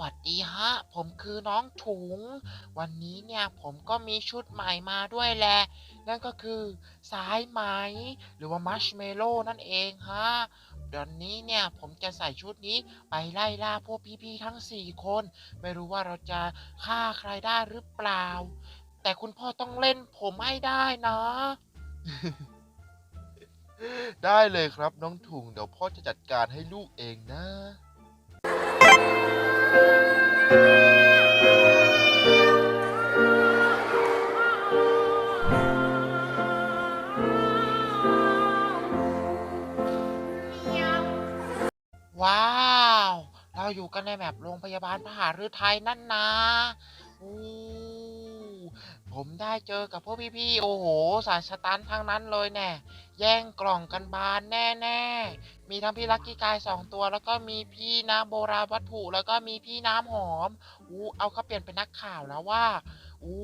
วัสดีฮะ ผมคือน้องถุง วันนี้เนี่ยผมก็มีชุดใหม่มาด้วยแหละ นั่นก็คือสายไหม หรือว่ามัชเมโลนั่นเองฮะเดี๋ยวนี้เนี่ยผมจะใส่ชุดนี้ไปไล่ล่าพวกพี่ๆทั้ง 4 คน ไม่รู้ว่าเราจะฆ่าใครได้หรือเปล่า แต่คุณพ่อต้องเล่นผมให้ได้นะ ได้เลยครับน้องถุงเดี๋ยวพ่อจะจัดการให้ลูกเองนะ ว้าว เราอยู่กันในแบบโรงพยาบาลพหฤทัยนั่นนะอู้ ผมได้เจอกับพวกพี่ๆ โอ้โห สายสตันทั้งนั้นเลยแน่แย่งกล่องกันบานแน่ๆ มีทั้งพี่ลักกี้กายสองตัว แล้วก็มีพี่น้ำโบราณวัตถุ แล้วก็มีพี่น้ำหอม อู้เอาเขาเปลี่ยนเป็นนักข่าวแล้วว่า อู้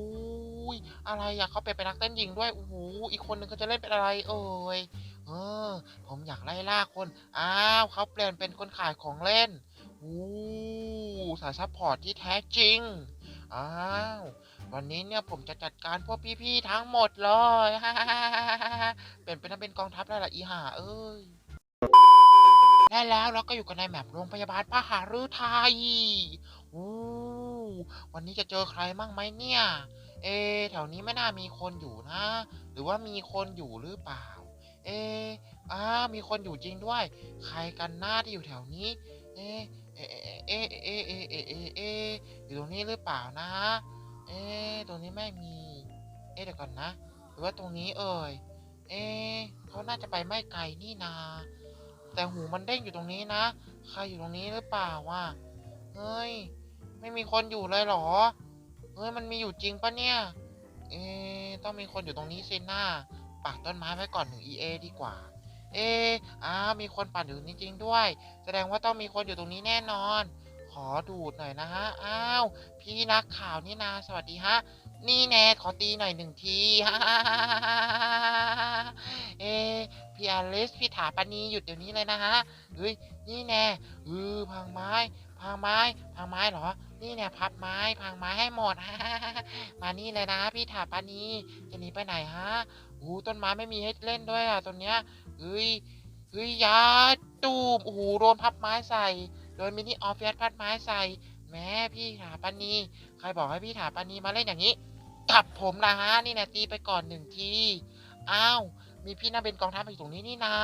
ยอะไรอะเขาเปลี่ยนเป็นนักเต้นหญิงด้วย อู้หูอีกคนนึงเขาจะเล่นเป็นอะไรเอ่ย เออ ผมอยากไล่ล่าคน อ้าวเขาเปลี่ยนเป็นคนขายของเล่น อู้สายซัพพอร์ตที่แท้จริง อ้าว วันนี้เนี่ยผมจะจัดการพวกพี่ๆทั้งหมดเลยเป็นเป็นทั้งเป็นกองทัพแล้วล่ะอีห่าเอ้ยและแล้วเราก็อยู่กันในแมปโรงพยาบาลพหฤทัยอู้วันนี้จะเจอใครมั่งไหมเนี่ย เอ แถวนี้ไม่น่ามีคนอยู่นะ หรือว่ามีคนอยู่หรือเปล่า เออ้ามีคนอยู่จริงด้วย ใครกันหน้าที่อยู่แถวนี้ เอเอเอเอเอเอเอะเอยู่ตรงนี้หรือเปล่านะ เอะตรงนี้ไม่มี เอะเดี๋ยวก่อนนะ หรือว่าตรงนี้เอ่ย เอะเขาน่าจะไปไม่ไกลนี่นา แต่หูมันเด้งอยู่ตรงนี้นะ ใครอยู่ตรงนี้หรือเปล่าวะ เฮ้ย ไม่มีคนอยู่เลยหรอ เฮ้ย มันมีอยู่จริงปะเนี่ย เอะต้องมีคนอยู่ตรงนี้สินะปักต้นไม้ไว้ก่อนหนึ่ง EA ดีกว่า เอะอ้าวมีคนปั่นอยู่นี้จริงด้วย แสดงว่าต้องมีคนอยู่ตรงนี้แน่นอน อดูดหน่อยนะฮะ อ้าว พี่นักข่าวนี่นา สวัสดีฮะ นี่แน่ขอตีหน่อยหนึ่งทีเอพี่อลิสพี่ถาปณีหยุดเดี๋ยวนี้เลยนะฮะ เฮ้ย นี่แน่เออพังไม้พังไม้พังไม้เหรอ นี่แน่พับไม้พังไม้ให้หมดมานี่เลยนะพี่ถาปณีจะหนีไปไหนฮะอู้ต้นไม้ไม่มีให้เล่นด้วยอะต้นเนี้ยเฮ้ยเฮ้ยยาตูมโอ้โหโดนพับไม้ใส่ โดนมินิออฟเฟีสพัดไม้ใส่ แม่พี่ถาปานีใครบอกให้พี่ถาปานีมาเล่นอย่างนี้ตับผมนะฮะนี่นะตีไปก่อนหนึ่งที อ้าว มีพี่น่าเป็นกองทัพอยู่ตรงนี้นี่นา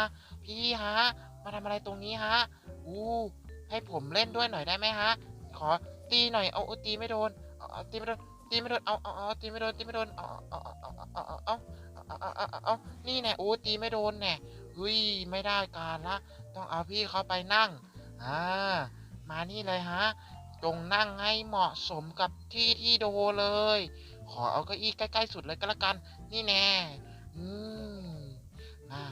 พี่ฮะ มาทำอะไรตรงนี้ฮะ อู้ ให้ผมเล่นด้วยหน่อยได้ไหมฮะ ขอตีหน่อย เอาตีไม่โดนตีไม่โดน ตีไม่โดน เอาเอาเอาตีไม่โดน ตีไม่โดน เอาเอาเอาเอาเอาเอาเอานี่แน่โอ้ตีไม่โดนแน่เฮ้ย ไม่ได้การละ ต้องเอาพี่เขาไปนั่ง อ่า มานี่เลยฮะจงนั่งให้เหมาะสมกับที่ที่โดเลย ขอเอาเก้าอี้ใกล้ ๆ สุดเลยก็แล้วกัน นี่แน่ อืมอ่า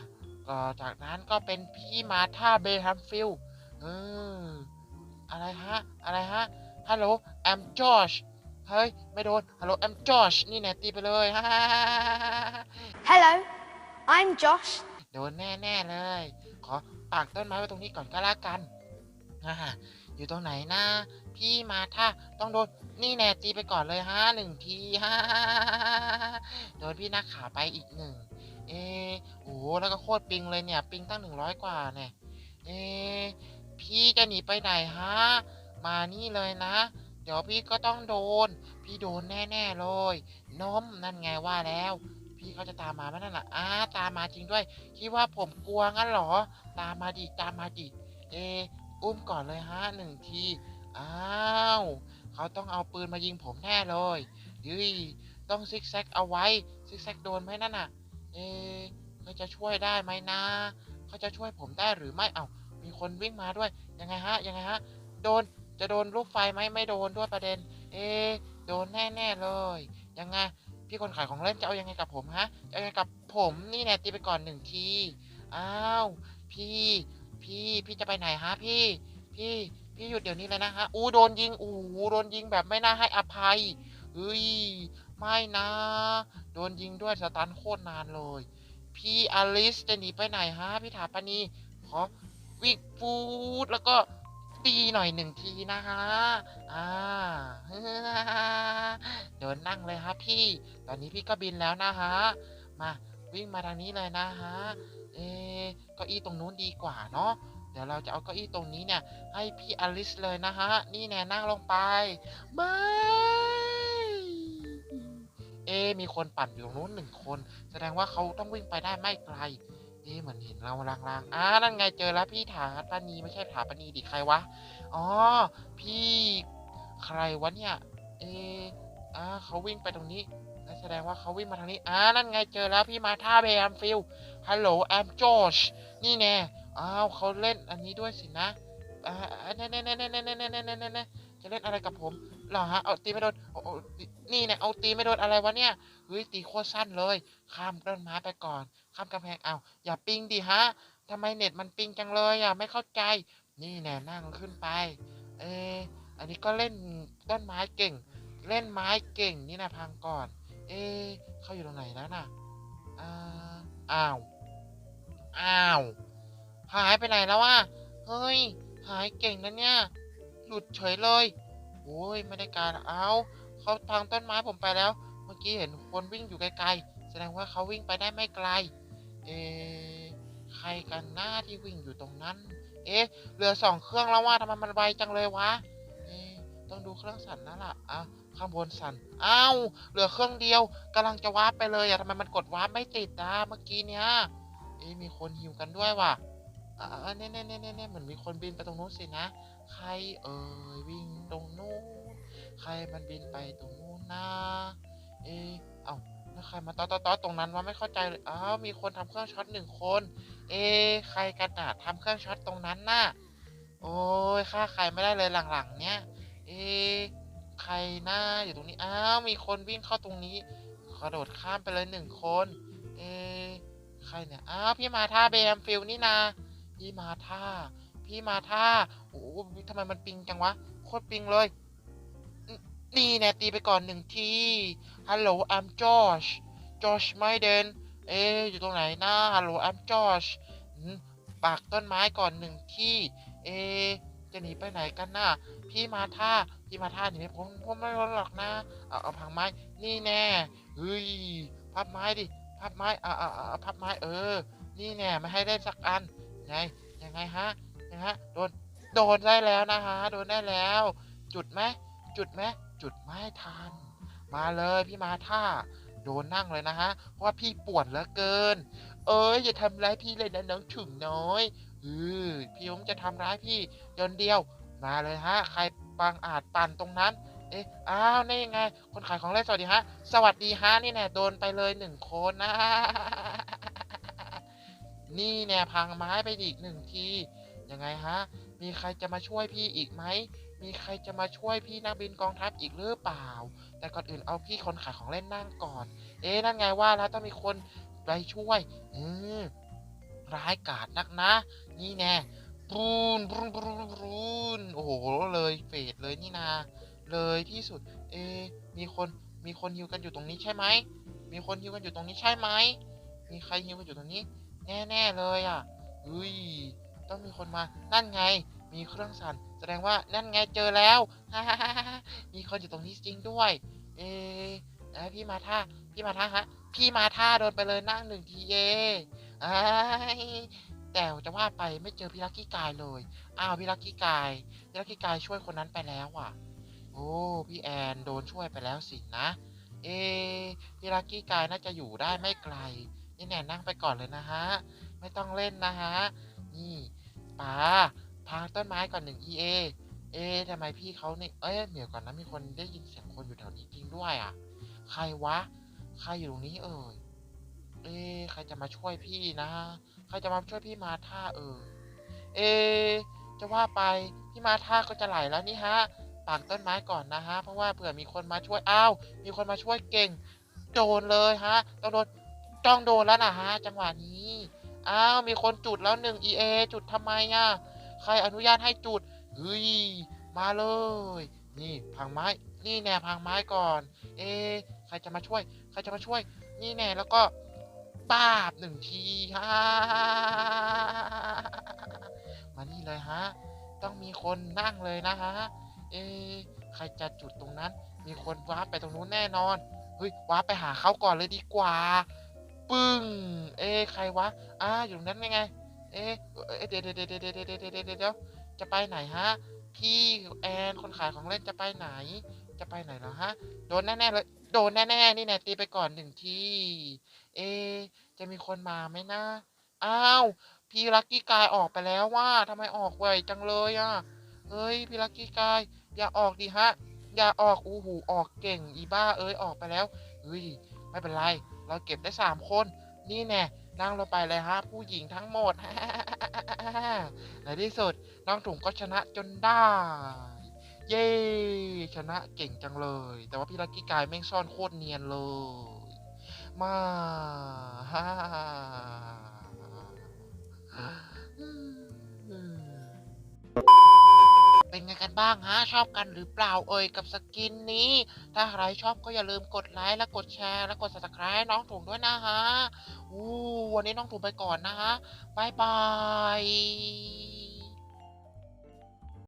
ก็จากนั้นก็เป็นพี่มาธาเบฮัมฟิลด์เอออะไรฮะ อะไรฮะ ฮัลโหลแอมจอชเฮ้ย ไม่โดน ฮัลโหลแอมจอชนี่แน่ตีไปเลยฮ่าฮ่าฮ่าฮ่าฮ่า Hello, I'm Josh. โดนแน่ ๆ เลย ขอปากต้นไม้ไว้ตรงนี้ก่อนก็แล้วกัน อ่าอยู่ตรงไหนนะพี่มาถ้าต้องโดนนี่แน่ตีไปก่อนเลยฮะหนึ่งทีฮ่าโดนพี่นักขาไปอีกหนึ่งเออโอ้แล้วก็โคตรปิงเลยเนี่ย ปิงตั้งหนึ่งร้อยกว่าเนี่ยเออพี่จะหนีไปไหนฮะมานี่เลยนะ เดี๋ยวพี่ก็ต้องโดน พี่โดนแน่ๆเลยน้มนั่นไงว่าแล้วพี่เขาจะตามมาไหมนั่นน่ะอ้าตามมาจริงด้วย คิดว่าผมกลัวงั้นหรอ ตามมาดิ ตามมาดิ เอ อุ้มก่อนเลยฮะหนึ่งที อ้าว เขาต้องเอาปืนมายิงผมแน่เลยยุยต้องซิกแซกเอาไว้ ซิกแซกโดนไหมนั่นน่ะ เอเขาจะช่วยได้ไหมนะ เขาจะช่วยผมได้หรือไม่ เอ้า มีคนวิ่งมาด้วย ยังไงฮะ ยังไงฮะ โดน จะโดนลูกไฟไหมไม่โดนด้วยประเด็น เอะโดนแน่ๆเลย ยังไง พี่คนขายของเล่นจะเอายังไงกับผมฮะ จะเอายังไงกับผม นี่แน่ตีไปก่อนหนึ่งที อ้าว พี่ พี่พี่จะไปไหนฮะพี่ พี่พี่หยุดเดี๋ยวนี้เลยนะฮะอู้โดนยิงอู้โดนยิงแบบไม่น่าให้อภัยเฮ้ยไม่นะ โดนยิงด้วยสตันโคตรนานเลย พี่อลิสจะหนีไปไหนฮะพี่ถาปณีขอวิ่งฟูดแล้วก็ตีหน่อยหนึ่งทีนะฮะ อ่าเดินนั่งเลยฮะพี่ ตอนนี้พี่ก็บินแล้วนะฮะ มาวิ่งมาทางนี้เลยนะฮะ เอะเก้าอี้ตรงนู้นดีกว่าเนาะเดี๋ยวเราจะเอาเก้าอี้ตรงนี้เนี่ย ให้พี่อลิสเลยนะฮะ นี่แน่นั่งลงไปไม่เอะมีคนปั่นอยู่ตรงนู้นหนึ่งคน แสดงว่าเขาต้องวิ่งไปได้ไม่ไกล เอ๊เหมือนเห็นเราลางๆอ่านั่นไงเจอแล้วพี่ถาปานีไม่ใช่ถาปานีดิใครวะอ๋อพี่ใครวะเนี่ย เอะอ่าเขาวิ่งไปตรงนี้แสดงว่าเขาวิ่งมาทางนี้อ่านั่นไงเจอแล้วพี่มาท่าเบแอมฟิล ฮัลโหลแอมจอชนี่แน่อ้าวเขาเล่นอันนี้ด้วยสินะอ่าเน่เน่เน่เน่เน่เน่เน่เน่เนเนจะเล่นอะไรกับผมเหรอฮะเอาตีไม่โดนนี่เนี่ยเอาตีไม่โดนอะไรวะเนี่ยเฮ้ยตีโคตรสั้นเลย ข้ามต้นไม้ไปก่อน ข้ามกำแพงเอาอย่าปิงดิฮะทำไมเน็ตมันปิงจังเลยอะไม่เข้าใจ นี่แน่นั่งขึ้นไป เอออันนี้ก็เล่นต้นไม้เก่ง เล่นไม้เก่งนี่นะพังก่อน เอเขาอยู่ตรงไหนแล้วน่ะอ่าอ้าว อ้าว หายไปไหนแล้ววะ เฮ้ย หายเก่งนะเนี่ย หลุดเฉยเลย โอ้ยไม่ได้การเอาเขาพังต้นไม้ผมไปแล้ว เมื่อกี้เห็นคนวิ่งอยู่ไกลๆ แสดงว่าเขาวิ่งไปได้ไม่ไกล เอะใครกันหน้าที่วิ่งอยู่ตรงนั้น เอ๊ะเหลือสองเครื่องแล้วว่าทำไมมันไวจังเลยวะ เอ๊ต้องดูเครื่องสั่นนั่นละอะข้างบนสั่นอ้าวเหลือเครื่องเดียวกำลังจะวาร์ปไปเลยอะทำไมมันกดวาร์ปไม่ติดอะเมื่อกี้เนี้ย เอ๊มีคนหิวกันด้วยว่ะอ่าเน่เน่เน่เน่เน่เหมือนมีคนบินไปตรงนู้นสินะ ใครเอ่ยวิ่งตรงนู้น ใครมันบินไปตรงนู้นนะ เอ๊ะเอ้าแล้วใครมาต้อต้อต้อตรงนั้นวะไม่เข้าใจเลย อ้าว มีคนทำเครื่องช็อตหนึ่งคน เอ๊ะใครกันอะทำเครื่องช็อตตรงนั้นน่ะ โอ้ยฆ่าใครไม่ได้เลยหลังๆ เนี้ย เอ๊ะใครหน้าอยู่ตรงนี้ อ้าว มีคนวิ่งเข้าตรงนี้ กระโดดข้ามไปเลยหนึ่งคน เอ๊ะ ครเนี่ยอ้าวพี่มาท่าเบมฟิลนี่นาพี่มาท่า พี่มาท่าโอ้โหทำไมมันปิงจังวะ โคตรปิงเลย นี่แน่ตีไปก่อนหนึ่งทีฮัลโหล I'm Josh Josh ไม่เดนเอ๊ะอยู่ตรงไหนนะฮัลโหล I'm Josh อืมปากต้นไม้ก่อนหนึ่งที่ เอะจะหนีไปไหนกันน่ะ พี่มาท่า พี่มาท่าหนีไม่พ้นพ้นไม่พ้นหรอกนะ เอาเอาพังไม้ นี่แน่ เฮ้ย พับไม้ดิ พับไม้อ่าอ่าอ่าพับไม้เออ นี่แน่ไม่ให้ได้สักอันไงยังไงฮะยังฮะโดนโดนได้แล้วนะฮะโดนได้แล้ว จุดไหมจุดไหมจุดไม่ทัน มาเลยพี่มาท่า โดนนั่งเลยนะฮะเพราะว่าพี่ปวดเหลือเกิน เอ้ยอย่าทำร้ายพี่เลยนะน้องถุงน้อยเออพี่ผมจะทำร้ายพี่ยนเดียวมาเลยฮะ ใครปังอาจปั่นตรงนั้น เอ๊ะ อ้าวนี่ยังไง คนขายของเล่นสวัสดีฮะ สวัสดีฮะ นี่แน่โดนไปเลยหนึ่งคนนะ นี่แน่พังไม้ไปอีกหนึ่งที ยังไงฮะ มีใครจะมาช่วยพี่อีกไหม มีใครจะมาช่วยพี่นักบินกองทัพอีกหรือเปล่า แต่ก่อนอื่นเอาพี่คนขายของเล่นนั่งก่อน เอ๊ะ นั่นไงว่าแล้วต้องมีคนไปช่วย อืมร้ายกาจนักนะ นี่แน่บรูนบรูนบรูนบรูนโอ้โห เลยเฟดเลยนี่นา เลยที่สุด เอ มีคน มีคนฮิวกันอยู่ตรงนี้ใช่ไหม มีคนฮิวกันอยู่ตรงนี้ใช่ไหม มีใครฮิวกันอยู่ตรงนี้ แน่ๆเลยอะเฮ้ย ต้องมีคนมา นั่นไง มีเครื่องสั่น แสดงว่า นั่นไงเจอแล้วมีคนอยู่ตรงนี้จริงด้วย เอ๊ะเอ้ยพี่มาท่า พี่มาท่าฮะ พี่มาท่าโดนไปเลยนั่งหนึ่งทีเอไอ้แต่จะว่าไปไม่เจอพี่ลักกี้กายเลย อ้าวพี่ลักกี้กายพี่ลักกี้กายช่วยคนนั้นไปแล้วอะ โอ้ พี่แอนโดนช่วยไปแล้วสินะ เอพี่ลักกี้กายน่าจะอยู่ได้ไม่ไกล นี่แน่นั่งไปก่อนเลยนะฮะ ไม่ต้องเล่นนะฮะ นี่ป๋าพาต้นไม้ก่อนหนึ่ง EA เอ๊ทำไมพี่เขาเนี่ยเอ้ยเดี๋ยวก่อนนะมีคนได้ยินเสียงคนอยู่แถวนี้จริงด้วยอะ ใครวะ ใครอยู่ตรงนี้เอ่ย เอ๊ใครจะมาช่วยพี่นะ ใครจะมาช่วยพี่มาท่าเอ่ยเอจะว่าไปพี่มาท่าก็จะไหลแล้วนี่ฮะ ปากต้นไม้ก่อนนะฮะ เพราะว่าเผื่อมีคนมาช่วย อ้าว มีคนมาช่วยเก่ง โดนเลยฮะต้องโดนต้องโดนแล้วนะฮะ จังหวะนี้ อ้าว มีคนจุดแล้วหนึ่ง EA จุดทำไมอะ ใครอนุญาตให้จุดเฮ้ย มาเลย นี่พังไม้ นี่แน่พังไม้ก่อน เอ ใครจะมาช่วย ใครจะมาช่วย นี่แน่แล้วก็ปาบหนึ่งทีฮะมานี่เลยฮะ ต้องมีคนนั่งเลยนะฮะ เอ๊ใครจะจุดตรงนั้น มีคนว้าไปตรงนู้นแน่นอน เฮ้ยว้าไปหาเขาก่อนเลยดีกว่า ปึ้ง เอ๊ใครวะอ่าอยู่ตรงนั้นไงไง เอ๊เดี๋ยวเดี๋ยวเดี๋ยวเดี๋ยวเดี๋ยวเดี๋ยวจะไปไหนฮะ พี่แอนคนขายของเล่นจะไปไหน จะไปไหนเหรอฮะ โดนแน่ๆเลย โดนแน่ๆนี่แน่ตีไปก่อนหนึ่งที เอ จะมีคนมาไหมนะ อ้าว พี่ลักกี้กายออกไปแล้วว่าทำไมออกไวจังเลยอะ เฮ้ย พี่ลักกี้กาย อย่าออกดิฮะ อย่าออกอู้หูออกเก่งอีบ้าเอ้ยออกไปแล้วเฮ้ยไม่เป็นไร เราเก็บได้สามคน นี่แน่นั่งลงไปเลยฮะ ผู้หญิงทั้งหมดในที่สุดน้องถุงก็ชนะจนได้ เย้ชนะเก่งจังเลย แต่ว่าพี่ลักกี้กายแม่งซ่อนโคตรเนียนเลย มาฮ่า บ้างฮะ ชอบกันหรือเปล่าเอ่ยกับสกินนี้ ถ้าใครชอบก็อย่าลืมกดไลค์และกดแชร์และกด subscribe ให้น้องถุงด้วยนะฮะอู้วันนี้น้องถุงไปก่อนนะฮะบายบาย